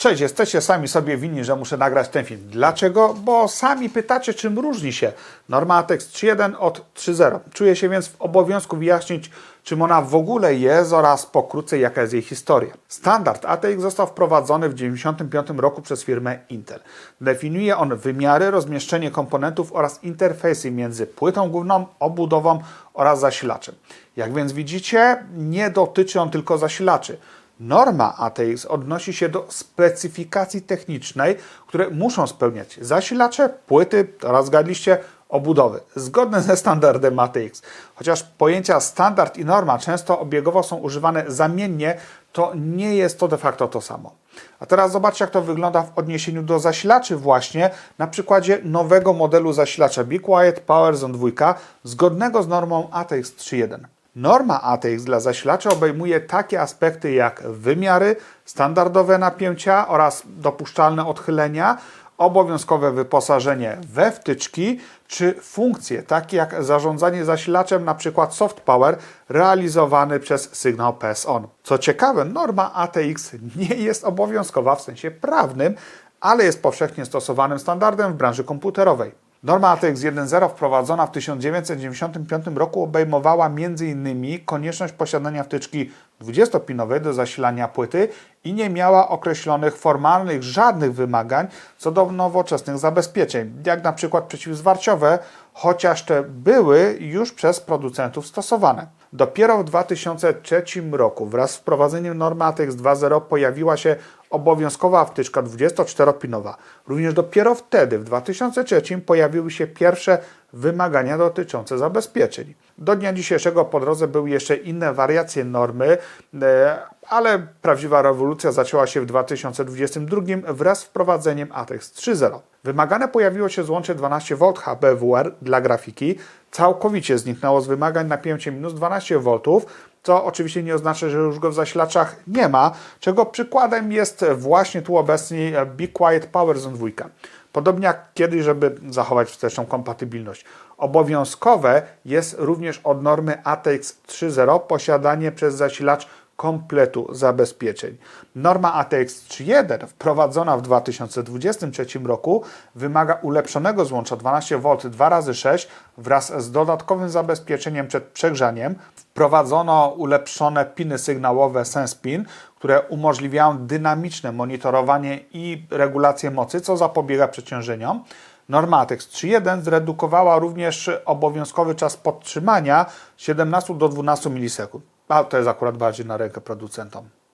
Cześć, jesteście sami sobie winni, że muszę nagrać ten film. Dlaczego? Bo sami pytacie, czym różni się norma ATEX 3.1 od 3.0. Czuję się więc w obowiązku wyjaśnić, czym ona w ogóle jest oraz pokrótce jaka jest jej historia. Standard ATX został wprowadzony w 1995 roku przez firmę Intel. Definiuje on wymiary, rozmieszczenie komponentów oraz interfejsy między płytą główną, obudową oraz zasilaczem. Jak więc widzicie, nie dotyczy on tylko zasilaczy. Norma ATX odnosi się do specyfikacji technicznej, które muszą spełniać zasilacze, płyty oraz zgadliście obudowy, zgodne ze standardem ATX. Chociaż pojęcia standard i norma często obiegowo są używane zamiennie, to nie jest to de facto to samo. A teraz zobaczcie, jak to wygląda w odniesieniu do zasilaczy właśnie na przykładzie nowego modelu zasilacza Be Quiet Power Zone 2 zgodnego z normą ATX 3.1. Norma ATX dla zasilaczy obejmuje takie aspekty jak wymiary, standardowe napięcia oraz dopuszczalne odchylenia, obowiązkowe wyposażenie we wtyczki czy funkcje takie jak zarządzanie zasilaczem, np. soft power realizowany przez sygnał PS on. Co ciekawe, norma ATX nie jest obowiązkowa w sensie prawnym, ale jest powszechnie stosowanym standardem w branży komputerowej. Norma ATX 1.0 wprowadzona w 1995 roku obejmowała m.in. konieczność posiadania wtyczki 20-pinowej do zasilania płyty i nie miała określonych formalnych żadnych wymagań co do nowoczesnych zabezpieczeń, jak na przykład przeciwzwarciowe, chociaż te były już przez producentów stosowane. Dopiero w 2003 roku wraz z wprowadzeniem normy ATX 2.0 pojawiła się obowiązkowa wtyczka 24-pinowa. Również dopiero wtedy, w 2003, pojawiły się pierwsze wymagania dotyczące zabezpieczeń. Do dnia dzisiejszego po drodze były jeszcze inne wariacje normy, e, ale prawdziwa rewolucja zaczęła się w 2022 wraz z wprowadzeniem ATEX 3.0. Wymagane pojawiło się złącze 12V HBWR dla grafiki. Całkowicie zniknęło z wymagań napięcie minus 12V, co oczywiście nie oznacza, że już go w zasilaczach nie ma, czego przykładem jest właśnie tu obecnie Be Quiet Power Zone 2. Podobnie jak kiedyś, żeby zachować wsteczną kompatybilność. Obowiązkowe jest również od normy ATX 3.0 posiadanie przez zasilacz kompletu zabezpieczeń. Norma ATX 3.1 wprowadzona w 2023 roku wymaga ulepszonego złącza 12V 2x6 wraz z dodatkowym zabezpieczeniem przed przegrzaniem. Wprowadzono ulepszone piny sygnałowe SensePin, które umożliwiają dynamiczne monitorowanie i regulację mocy, co zapobiega przeciążeniom. Norma ATEX 3.1 zredukowała również obowiązkowy czas podtrzymania z 17 do 12 milisekund. A to jest akurat bardziej na rękę producentom.